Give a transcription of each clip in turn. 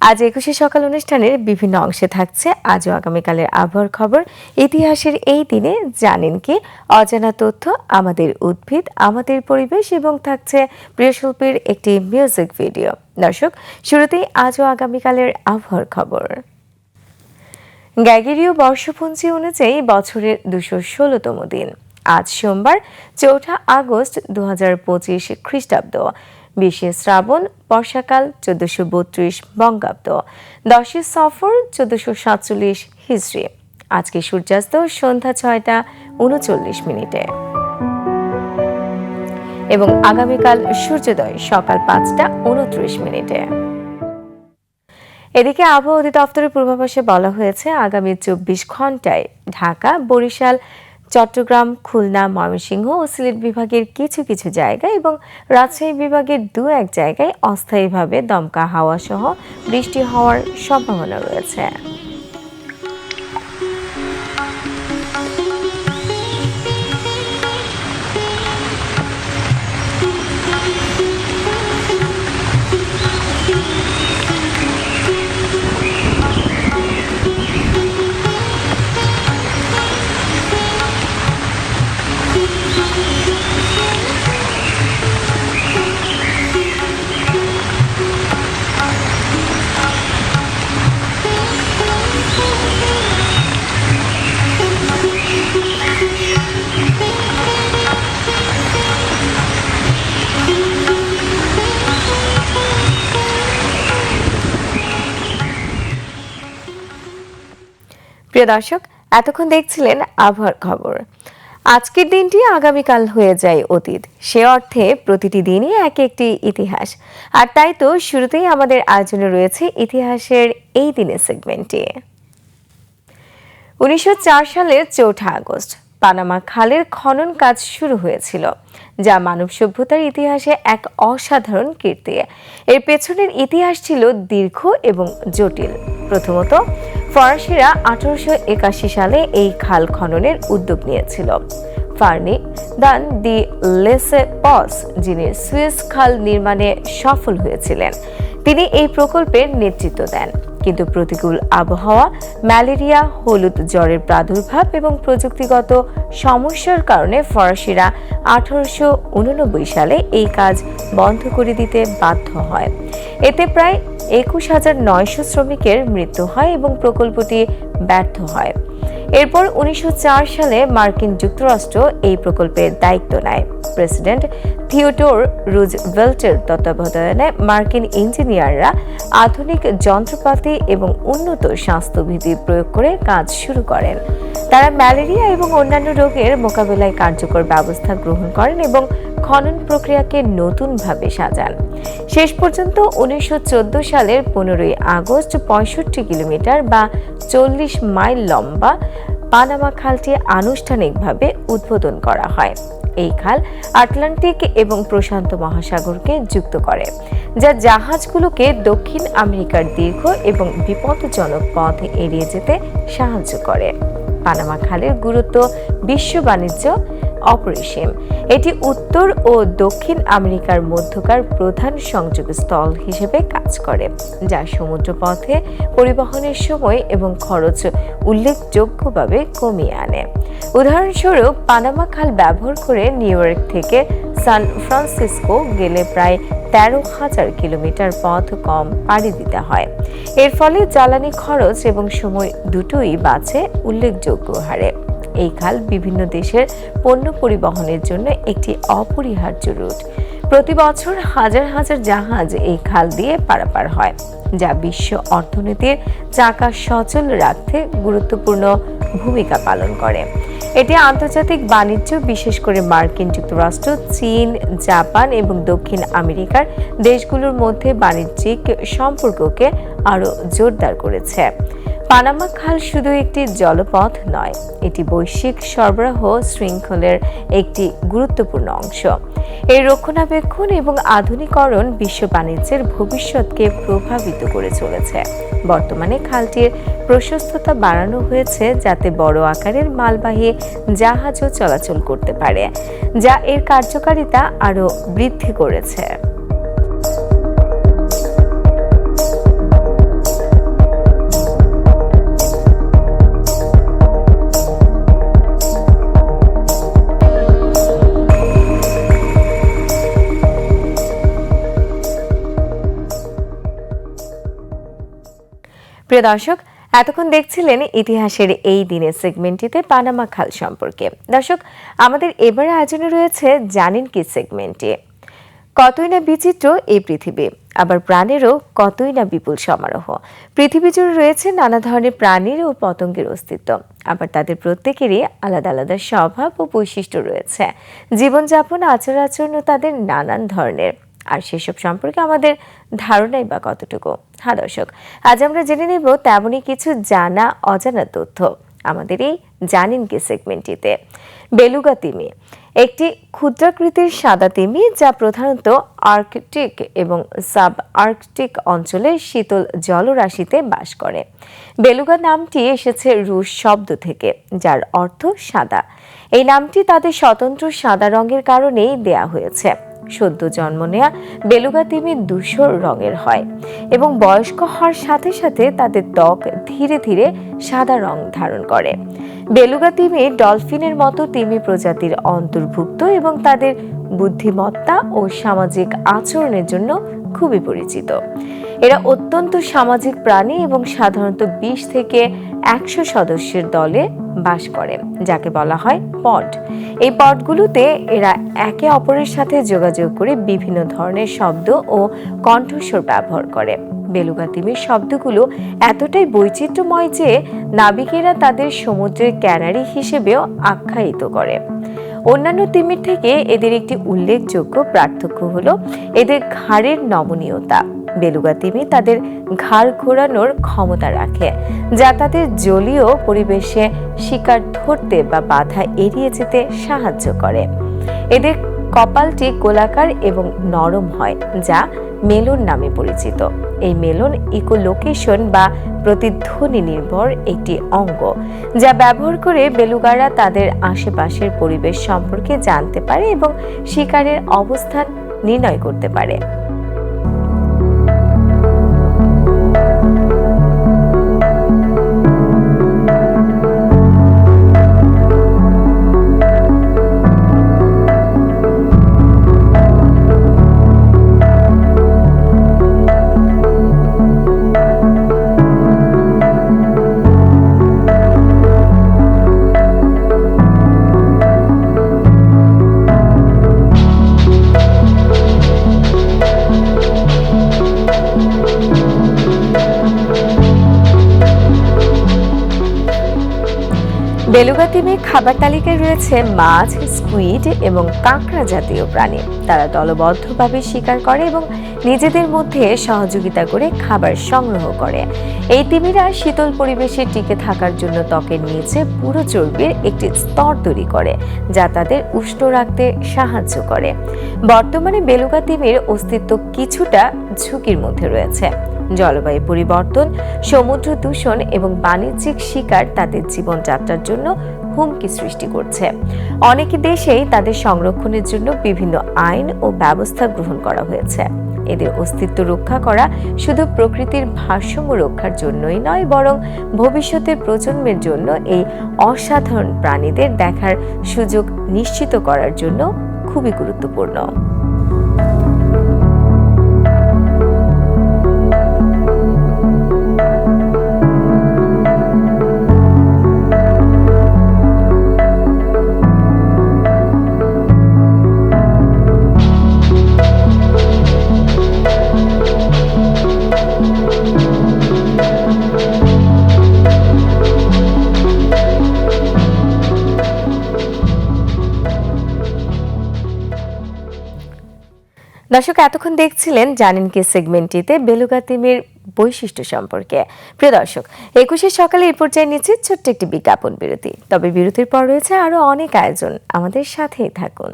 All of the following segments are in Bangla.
আজ একুশে সকাল অনুষ্ঠানের বিভিন্ন অংশে থাকছে আজও আগামীকালের আবহাওয়ার খবর। ইতিহাসের এই দিনে জানেন কি? অজানা তথ্য, আমাদের উদ্ভিদ, আমাদের পরিবেশ এবং থাকছে প্রিয় শিল্পীর একটি মিউজিক ভিডিও দর্শক, শুরুতেই আজও আগামীকালের আবহাওয়ার খবর। গ্যাগেরীয় বর্ষপঞ্জি অনুযায়ী বছরের দুশো ষোলোতম দিন। আজ সোমবার, চৌঠা আগস্ট দু হাজার পঁচিশ খ্রিস্টাব্দ। বিশে শ্রাবণ, বর্ষাকাল চোদ্দশো বত্রিশ বঙ্গাব্দ দশই সফর চোদ্দশো সাতচল্লিশ হিজড়ি। আজকে সূর্যাস্ত সন্ধ্যা ছয়টা উনচল্লিশ মিনিটে। এবং আগামীকাল সূর্যোদয় সকাল পাঁচটা উনত্রিশ মিনিটে। এদিকে আবহাওয়া অধিদপ্তরের পূর্বাভাসে বলা হয়েছে, আগামী চব্বিশ ঘন্টায় ঢাকা, বরিশাল চট্টগ্রাম, খুলনা, ময়মনসিংহ ও সিলেট বিভাগের কিছু কিছু জায়গা এবং রাজশাহী বিভাগের দু এক জায়গায় অস্থায়ীভাবে দমকা হাওয়া সহ বৃষ্টি হওয়ার সম্ভাবনা রয়েছে। প্রিয় দর্শক, এতক্ষণ দেখছিলেন আবহাওয়ার খবর। আজকের দিনটি আগামীকাল হয়ে যায় অতীত। সে অর্থে প্রতিটি দিনই এক একটি ইতিহাস। আর তাই তো শুরুতেই আমাদের আয়োজনে রয়েছে ইতিহাসের এই দিনের সেগমেন্টে উনিশশো চার সালের চৌঠা আগস্ট পানামা খালের খনন কাজ শুরু হয়েছিল, যা মানব সভ্যতার ইতিহাসে এক অসাধারণ কীর্তি। এর পেছনের ইতিহাস ছিল দীর্ঘ এবং জটিল। প্রথমত, ফরাসিরা আঠারোশো একাশি সালে এই খাল খননের উদ্যোগ নিয়েছিল। ফার্নি দান দি লেসে পস, যিনি সুয়েজ খাল নির্মাণে সফল হয়েছিলেন তিনি এই প্রকল্পের নেতৃত্ব দেন। কিন্তু প্রতিকূল আবহাওয়া, ম্যালেরিয়া, হলুদ জ্বরের প্রাদুর্ভাব এবং প্রযুক্তিগত সমস্যার কারণে ফরাসিরা আঠারোশো উননব্বই সালে এই কাজ বন্ধ করে দিতে বাধ্য হয়। এতে প্রায় একুশ হাজার নয়শো শ্রমিকের মৃত্যু হয় এবং প্রকল্পটি ব্যর্থ হয়। এরপর উনিশশো চার সালে মার্কিন যুক্তরাষ্ট্র এই প্রকল্পের দায়িত্ব নেয়। প্রেসিডেন্ট থিওটোর রুজভেল্টের তত্ত্বাবধানে মার্কিন ইঞ্জিনিয়াররা আধুনিক যন্ত্রপাতি এবং উন্নত স্বাস্থ্যবিধি প্রয়োগ করে কাজ শুরু করেন। তারা ম্যালেরিয়া এবং অন্যান্য রোগের মোকাবেলায় কার্যকর ব্যবস্থা গ্রহণ করেন এবং খনন প্রক্রিয়াকে নতুনভাবে সাজান। শেষ পর্যন্ত উনিশশো চোদ্দ সালের পনেরোই আগস্ট পঁয়ষট্টি কিলোমিটার বা চল্লিশ মাইল লম্বা পানামা খালটি আনুষ্ঠানিকভাবে উদ্বোধন করা হয়। এই খাল আটলান্টিক এবং প্রশান্ত মহাসাগরকে যুক্ত করে, যা জাহাজগুলোকে দক্ষিণ আমেরিকার দীর্ঘ এবং বিপদজনক পথ এড়িয়ে যেতে সাহায্য করে। পানামা খালের গুরুত্ব বিশ্ব বাণিজ্য অপরিসীম। এটি উত্তর ও দক্ষিণ আমেরিকার মধ্যকার প্রধান সংযোগ স্থল হিসেবে কাজ করে, যা সমুদ্র পথে পরিবহনের সময় এবং খরচ উল্লেখযোগ্যভাবে কমিয়ে আনে। উদাহরণস্বরূপ, পানামা খাল ব্যবহার করে নিউ ইয়র্ক থেকে সান ফ্রান্সিসকো গেলে প্রায় তেরো হাজার কিলোমিটার পথ কম পাড়ি দিতে হয়। এর ফলে জ্বালানি খরচ এবং সময় দুটোই বাঁচে উল্লেখযোগ্য হারে। এই খাল বিভিন্ন দেশের পণ্য পরিবহনের জন্য একটি অপরিহার্য রুট। প্রতি বছর হাজার হাজার জাহাজ এই খাল দিয়ে পারাপার হয়, যা বিশ্ব অর্থনীতির চাকা সচল রাখতে গুরুত্বপূর্ণ ভূমিকা পালন করে। এটি আন্তর্জাতিক বাণিজ্য, বিশেষ করে মার্কিন যুক্তরাষ্ট্র, চীন, জাপান এবং দক্ষিণ আমেরিকার দেশগুলোর মধ্যে বাণিজ্যিক সম্পর্ককে আরও জোরদার করেছে। পানামা খাল শুধু একটি জলপথ নয়, এটি বৈশ্বিক সরবরাহ শৃঙ্খলের একটি গুরুত্বপূর্ণ অংশ। এর রক্ষণাবেক্ষণ এবং আধুনিকরণ বিশ্ব বাণিজ্যের ভবিষ্যৎকে প্রভাবিত করে চলেছে। বর্তমানে খালটির প্রশস্ততা বাড়ানো হয়েছে যাতে বড় আকারের মালবাহী জাহাজও চলাচল করতে পারে, যা এর কার্যকারিতা আরও বৃদ্ধি করেছে। প্রিয় দর্শক, এতক্ষণ দেখছিলেন ইতিহাসের এই দিনের সেগমেন্টটিতে পানামা খাল সম্পর্কে। দর্শক, আমাদের এবার আয়োজনে রয়েছে জানেন কি সেগমেন্টে কতই না বিচিত্র এই পৃথিবী, আবার প্রাণেরও কতই না বিপুল সমারোহ। পৃথিবী জুড়ে রয়েছে নানা ধরনের প্রাণীর ও পতঙ্গের অস্তিত্ব, আবার তাদের প্রত্যেকেরই আলাদা আলাদা স্বভাব ও বৈশিষ্ট্য রয়েছে। জীবনযাপন আচার আচরণও তাদের নানান ধরনের। আর সেসব সম্পর্কে আমাদের ধারণাই বা কতটুকু? হ্যাঁ দর্শক, আজ আমরা জেনে নেব তেমনই কিছু জানা অজানা তথ্য আমাদের এই জানেন কি সেগমেন্টটিতে। বেলুগা তিমি, একটি ক্ষুদ্রাকৃতির সাদা তিমি যা প্রধানত আর্কটিক এবং সাব আর্কটিক অঞ্চলে শীতল জলরাশিতে বাস করে। বেলুগা নামটি এসেছে রুশ শব্দ থেকে, যার অর্থ সাদা। এই নামটি তাদের স্বতন্ত্র সাদা রঙের কারণেই দেয়া হয়েছে। সদ্য জন্ম নেয়া বেলুগা তিমি ধূসর রঙের হয় এবং বয়স্ক হওয়ার সাথে সাথে তাদের ত্বক ধীরে ধীরে সাদা রং ধারণ করে। বেলুগা তিমি ডলফিনের মতো তিমি প্রজাতির অন্তর্ভুক্ত এবং তাদের বুদ্ধিমত্তা ও সামাজিক আচরণের জন্য খুবই পরিচিত। এরা অত্যন্ত সামাজিক প্রাণী এবং সাধারণত বিশ থেকে একশো সদস্যের দলে বাস করে, যাকে বলা হয় পড। এই পডগুলোতে এরা একে অপরের সাথে যোগাযোগ করে বিভিন্ন ধরনের শব্দ ও কণ্ঠস্বর ব্যবহার করে। বেলুগা তিমির শব্দগুলো এতটাই বৈচিত্র্যময় যে নাবিকেরা তাদের সমুদ্রের ক্যানারি হিসেবেও আখ্যায়িত করে। অন্যান্য তিমির থেকে এদের একটি উল্লেখযোগ্য পার্থক্য হলো এদের ঘাড়ের নমনীয়তা। বেলুগা তিমি তাদের ঘাড় ঘোরানোর ক্ষমতা রাখে। যা তাদের জলীয় পরিবেশে শিকার ধরতে বা বাধা এড়িয়ে যেতে সাহায্য করে। এদের কপালটি গোলাকার এবং নরম হয়, যা মেলন নামে পরিচিত। এই মেলন ইকোলোকেশন বা প্রতিধ্বনি নির্ভর একটি অঙ্গ, যা ব্যবহার করে বেলুগারা তাদের আশেপাশের পরিবেশ সম্পর্কে জানতে পারে এবং শিকারের অবস্থান নির্ণয় করতে পারে। বেলুগা তিমির খাবার তালিকায় রয়েছে মাছ স্কুইড এবং কাঁকড়া জাতীয় প্রাণী। তারা দলবদ্ধভাবে শিকার করে এবং নিজেদের মধ্যে সহযোগিতা করে খাবার সংগ্রহ করে। এই তিমিরা শীতল পরিবেশে টিকে থাকার জন্য ত্বকের নিচে পুরো চর্বির একটি স্তর তৈরি করে, যা তাদের উষ্ণ রাখতে সাহায্য করে। বর্তমানে বেলুগা তিমির অস্তিত্ব কিছুটা ঝুঁকির মধ্যে রয়েছে। জলবায়ু পরিবর্তন, সমুদ্র দূষণ এবং বাণিজ্যিক শিকার তাদের জীবনযাত্রার জন্য হুমকি সৃষ্টি করছে। অনেক দেশেই তাদের সংরক্ষণের জন্য বিভিন্ন আইন ও ব্যবস্থা গ্রহণ করা হয়েছে। এদের অস্তিত্ব রক্ষা করা শুধু প্রকৃতির ভারসাম্য রক্ষার জন্যই নয়, বরং ভবিষ্যতের প্রজন্মের জন্য এই অসাধারণ প্রাণীদের দেখার সুযোগ নিশ্চিত করার জন্য খুবই গুরুত্বপূর্ণ। দর্শক, এতক্ষণ দেখছিলেন জানেন কি সেগমেন্টটিতে বেলুগা তিমির বৈশিষ্ট্য সম্পর্কে। প্রিয় দর্শক, একুশে সকালে এই পর্যায়ে নিচ্ছে ছোট্ট একটি বিজ্ঞাপন বিরতি। তবে বিরতির পর রয়েছে আরও অনেক আয়োজন। আমাদের সাথেই থাকুন।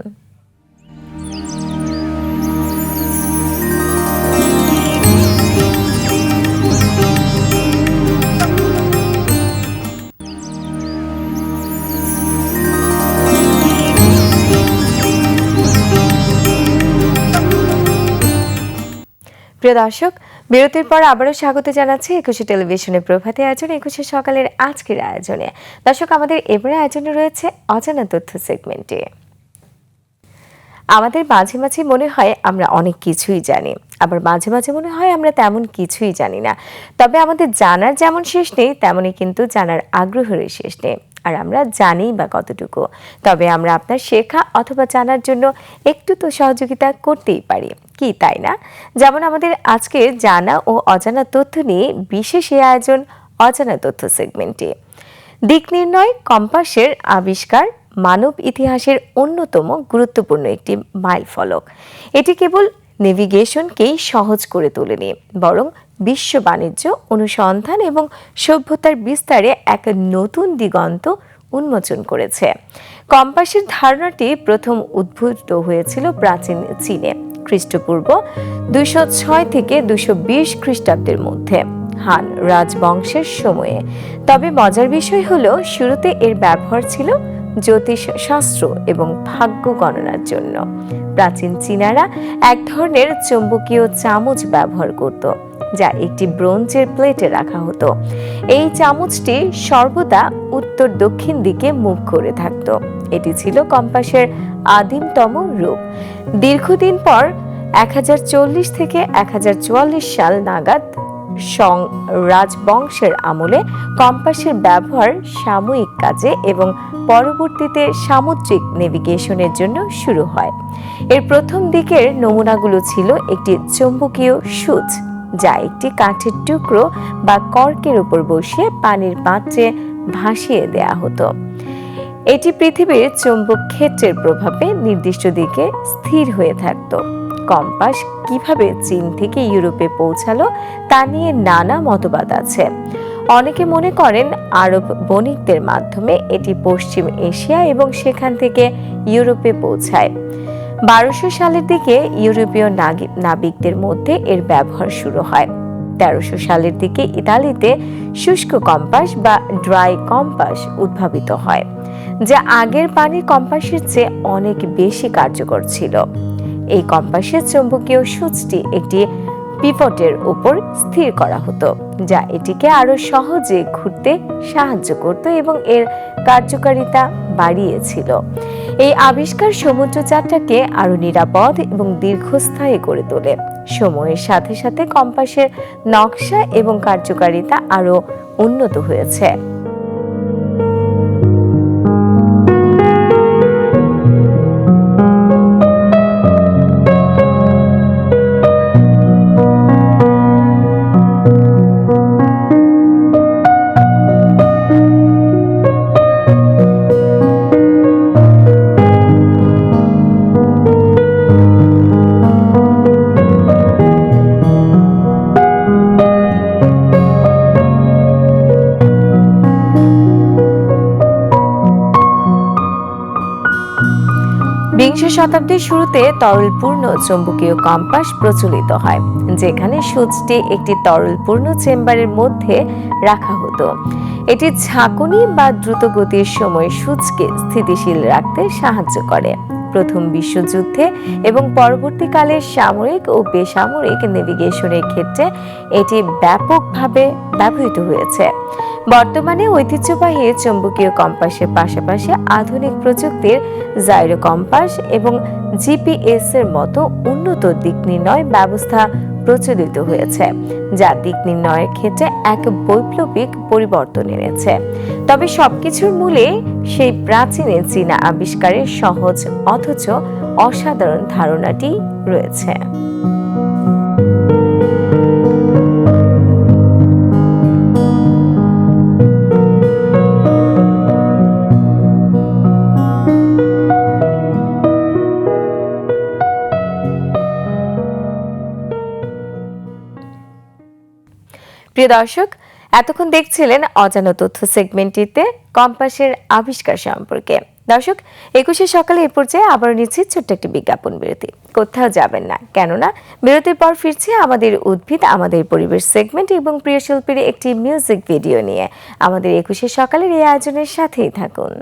প্রিয় দর্শক, বিরতির পর আবারও স্বাগত জানাচ্ছি একুশে টেলিভিশনের প্রভাতে আয়োজন, একুশে সকালের আজকের আয়োজনে। দর্শক, আমাদের এবারে আয়োজনে রয়েছে অজানা তথ্য সেগমেন্টে। আমাদের মাঝে মাঝে মনে হয় আমরা অনেক কিছুই জানি, আবার মাঝে মাঝে মনে হয় আমরা তেমন কিছুই জানি না। তবে আমাদের জানার যেমন শেষ নেই, তেমনই কিন্তু জানার আগ্রহের শেষ নেই। আর আমরা জানি বা কতটুকু। তবে আমরা আপনার শেখা অথবা জানার জন্য একটু তো সহযোগিতা করতেই পারি। কি তাই না? যেমন আমাদের আজকে জানা ও অজানা তথ্য নিয়ে বিশেষ এই আয়োজন অজানা তথ্য সেগমেন্টে। দিক নির্ণয়, কম্পাসের আবিষ্কার, মানব ইতিহাসের অন্যতম গুরুত্বপূর্ণ একটি মাইল ফলক এটি কেবল নেভিগেশনকেই সহজ করে তোলেনি, বরং বিশ্ব বাণিজ্য, অনুসন্ধান এবং সভ্যতার বিস্তারে এক নতুন দিগন্ত উন্মোচন করেছে। কম্পাসের ধারণাটি প্রথম উদ্ভূত হয়েছিল প্রাচীন চীনে, খ্রিস্টপূর্ব দুইশো ছয় থেকে দুশো বিশ খ্রিস্টাব্দের মধ্যে, হান রাজবংশের সময়ে। তবে মজার বিষয় হলো, শুরুতে এর ব্যবহার ছিল জ্যোতিষ শাস্ত্র এবং ভাগ্য গণনার জন্য। প্রাচীন চীনারা এক ধরনের চৌম্বকীয় চামচ ব্যবহার করত, যা একটি ব্রোঞ্জের প্লেটে রাখা হতো। এই চামচটি সর্বদা উত্তর দক্ষিণ দিকে মুখ করে থাকত। এটি ছিল কম্পাসের আদিমতম রূপ। দীর্ঘদিন পর এক হাজার চল্লিশ থেকে এক হাজার চুয়াল্লিশ সাল নাগাদ সং রাজবংশের আমলে কম্পাসের ব্যবহার সাময়িক কাজে এবং পরবর্তীতে সামুদ্রিক নেভিগেশনের জন্য শুরু হয়। এর প্রথম দিকের নমুনাগুলো ছিল একটি চৌম্বকীয় সূচ, যা একটি কাঠের টুকরো বা কর্কের উপর বসিয়ে পানির পাত্রে ভাসিয়ে দেয়া হতো। এটি পৃথিবীর চৌম্বক ক্ষেত্রের প্রভাবে নির্দিষ্ট দিকে স্থির হয়ে থাকতো। কম্পাস কীভাবে চীন থেকে ইউরোপে পৌঁছালো তা নিয়ে নানা মতবাদ আছে। অনেকে মনে করেন আরব বণিকদের মাধ্যমে এটি পশ্চিম এশিয়া এবং সেখান থেকে ইউরোপে পৌঁছায়। বারোশো সালের দিকে ইউরোপীয় নাবিকদের মধ্যে এর ব্যবহার শুরু হয়। তেরোশো সালের দিকে ইতালিতে শুষ্ক কম্পাস বা ড্রাই কম্পাস উদ্ভাবিত হয়, যা আগের পানির কম্পাসের চেয়ে অনেক বেশি কার্যকর ছিল। এই কম্পাসের চৌম্বকীয় সূচটি একটি পিভটের উপর স্থির করা হতো, যা এটিকে আরও সহজে ঘুরতে সাহায্য করত এবং এর কার্যকারিতা বাড়িয়েছিল। এই আবিষ্কার সমুদ্র যাত্রাকে আরও নিরাপদ এবং দীর্ঘস্থায়ী করে তোলে। সময়ের সাথে সাথে কম্পাসের নকশা এবং কার্যকারিতা আরও উন্নত হয়েছে। বিংশ শতাব্দীর শুরুতে তরলপূর্ণ চৌম্বকীয় কম্পাস প্রচলিত হয়, যেখানে সূচটি একটি তরলপূর্ণ চেম্বারের মধ্যে রাখা হতো। এটি ঝাঁকুনি বা দ্রুতগতির সময় সূচকে স্থিতিশীল রাখতে সাহায্য করে। প্রথম বিশ্বযুদ্ধে এবং পরবর্তীকালে সামরিক ও বেসামরিক নেভিগেশনের ক্ষেত্রে এটি ব্যাপকভাবে ব্যবহৃত হয়েছে। বর্তমানে ঐতিহ্যবাহী চৌম্বকীয় কম্পাসের পাশাপাশি আধুনিক প্রযুক্তির জাইরো কম্পাস এবং জিপিএস এর মতো উন্নত দিক নির্ণয় ব্যবস্থা প্রচলিত হয়েছে, যা দিক নির্ণয়ের ক্ষেত্রে এক বৈপ্লবিক পরিবর্তন এনেছে। তবে সবকিছুর মূলে সেই প্রাচীনে চীনা আবিষ্কারের সহজ অথচ অসাধারণ ধারণাটি রয়েছে। প্রিয় দর্শক, এতক্ষণ দেখছিলেন অজানা তথ্য সেগমেন্টটিতে কম্পাসের আবিষ্কার সম্পর্কে। দর্শক, একুশে সকালে এ পর্যায়ে আবার নিচ্ছি ছোট্ট একটি বিজ্ঞাপন বিরতি। কোথাও যাবেন না, কেননা বিরতির পর ফিরছি আমাদের উদ্ভিদ, আমাদের পরিবেশ সেগমেন্ট এবং প্রিয় শিল্পীর একটি মিউজিক ভিডিও নিয়ে। আমাদের একুশে সকালের এই আয়োজনের সাথেই থাকুন।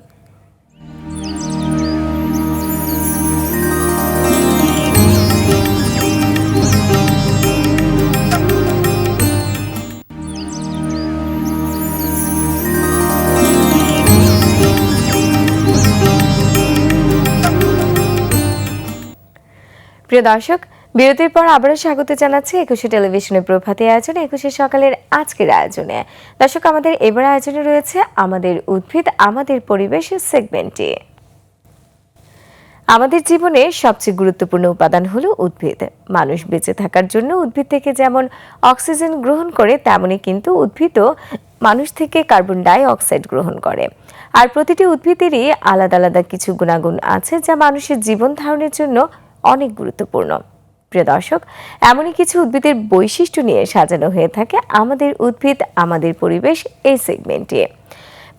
প্রিয় দর্শক, বিরতির পর আবারও স্বাগত জানাচ্ছি একুশে টেলিভিশনের প্রভাতী আয়োজনে একুশে সকালের আজকের আয়োজনে। দর্শক, আমাদের এবার আয়োজনে রয়েছে আমাদের উদ্ভিদ, আমাদের পরিবেশ সেগমেন্টে। আমাদের জীবনে সবচেয়ে গুরুত্বপূর্ণ উপাদান হলো উদ্ভিদ। মানুষ বেঁচে থাকার জন্য উদ্ভিদ থেকে যেমন অক্সিজেন গ্রহণ করে, তেমনি কিন্তু উদ্ভিদও মানুষ থেকে কার্বন ডাই অক্সাইড গ্রহণ করে। আর প্রতিটি উদ্ভিদেরই আলাদা আলাদা কিছু গুণাগুণ আছে যা মানুষের জীবন ধারণের জন্য অনেক গুরুত্বপূর্ণ। প্রিয় দর্শক, এমনই কিছু উদ্ভিদের বৈশিষ্ট্য নিয়ে সাজানো হয়ে থাকে আমাদের উদ্ভিদ, আমাদের পরিবেশ এই সেগমেন্টে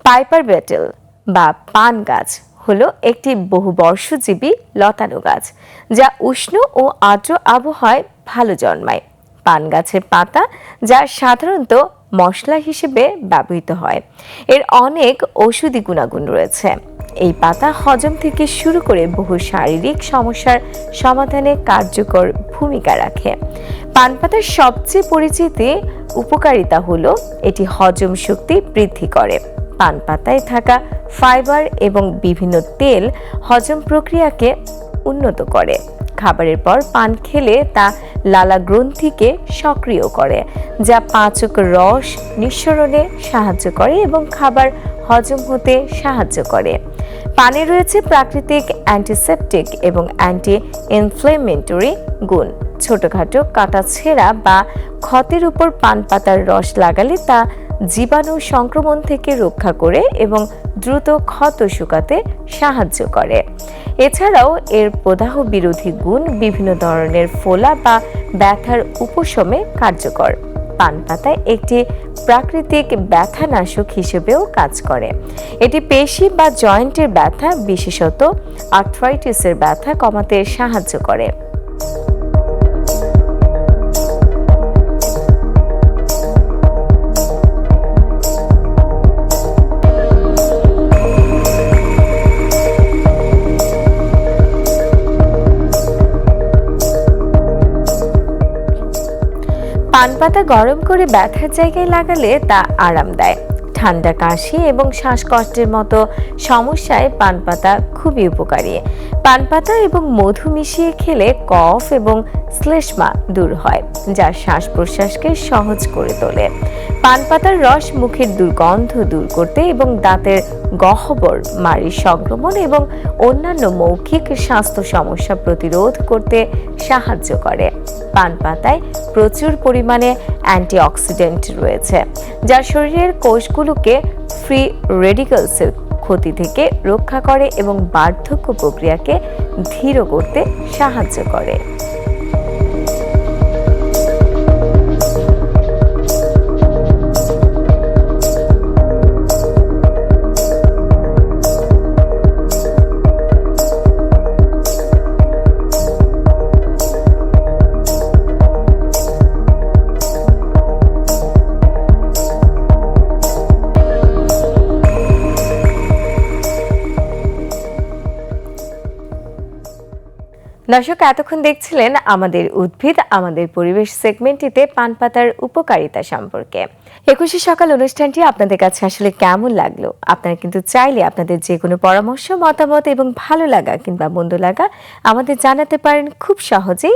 পাইপার বেটেল বা পান গাছ হলো একটি বহুবর্ষজীবী লতানো গাছ যা উষ্ণ ও আর্দ্র আবহাওয়ায় ভালো জন্মায়। পান গাছের পাতা যা সাধারণত মশলা হিসেবে ব্যবহৃত হয়। এর অনেক ঔষধি গুণাগুণ রয়েছে। এই পাতা হজম থেকে শুরু করে বহু শারীরিক সমস্যার সমাধানে কার্যকর ভূমিকা রাখে। পান পাতার সবচেয়ে পরিচিতি উপকারিতা হলো এটি হজম শক্তি বৃদ্ধি করে। পান পাতায় থাকা ফাইবার এবং বিভিন্ন তেল হজম প্রক্রিয়াকে উন্নত করে। খাবারের পর পান খেলে তা লালা গ্রন্থিকে সক্রিয় করে, যা পাচক রস নিঃসরণে সাহায্য করে এবং খাবার হজম হতে সাহায্য করে। পানে রয়েছে প্রাকৃতিক অ্যান্টিসেপটিক এবং অ্যান্টি ইনফ্লেমেটরি গুণ। ছোটখাটো কাটা ছেঁড়া বা ক্ষতের উপর পান পাতার রস লাগালে তা জীবাণু সংক্রমণ থেকে রক্ষা করে এবং দ্রুত ক্ষত শুকাতে সাহায্য করে। এছাড়াও এর প্রদাহ বিরোধী গুণ বিভিন্ন ধরনের ফোলা বা ব্যথার উপশমে কার্যকর। পান পাতায় একটি প্রাকৃতিক ব্যথানাশক হিসেবেও কাজ করে। এটি পেশি বা জয়েন্টের ব্যথা, বিশেষত আর্থ্রাইটিসের ব্যথা কমাতে সাহায্য করে। পান পাতা গরম করে ব্যথার জায়গায় লাগালে তা আরাম দেয়। ঠান্ডা কাশি এবং শ্বাসকষ্টের মতো সমস্যায় পান পাতা খুবই উপকারী। পান পাতা এবং মধু মিশিয়ে খেলে কফ এবং শ্লেষ্মা দূর হয়, যা শ্বাস প্রশ্বাসকে সহজ করে তোলে। পান পাতার রস মুখের দুর্গন্ধ দূর করতে এবং দাঁতের গহ্বর, মাড়ির সংক্রমণ এবং অন্যান্য মৌখিক স্বাস্থ্য সমস্যা প্রতিরোধ করতে সাহায্য করে। পান পাতায় প্রচুর পরিমাণে অ্যান্টিঅক্সিডেন্ট রয়েছে, যা শরীরের কোষগুলোকে ফ্রি রেডিকালসের ক্ষতি থেকে রক্ষা করে এবং বার্ধক্য প্রক্রিয়াকে ধীর করতে সাহায্য করে। দর্শক, এতক্ষণ দেখছিলেন আমাদের উদ্ভিদ, আমাদের পরিবেশ সেগমেন্টটিতে পান পাতার উপকারিতা সম্পর্কে। একুশে সকাল অনুষ্ঠানটি আপনাদের কাছে আসলে কেমন লাগল? আপনারা কিন্তু চাইলে আপনাদের যে কোনো পরামর্শ, মতামত এবং ভালো লাগা কিংবা মন্দ লাগা আমাদের জানাতে পারেন খুব সহজেই।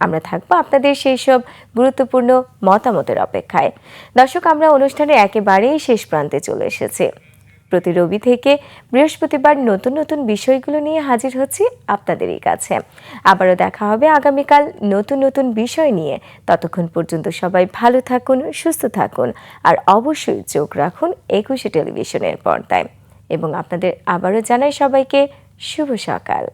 আমরা থাকব আপনাদের সেই সব গুরুত্বপূর্ণ মতামতের অপেক্ষায়। দর্শক, আমরা অনুষ্ঠানের একেবারেই শেষ প্রান্তে চলে এসেছি। প্রতি রবি থেকে বৃহস্পতিবার নতুন নতুন বিষয়গুলো নিয়ে হাজির হচ্ছি আপনাদেরই কাছে। আবারও দেখা হবে আগামীকাল নতুন নতুন বিষয় নিয়ে। ততক্ষণ পর্যন্ত সবাই ভালো থাকুন, সুস্থ থাকুন, আর অবশ্যই চোখ রাখুন একুশে টেলিভিশনের পর্দায়। এবং আপনাদের আবারও জানাই সবাইকে শুভ সকাল।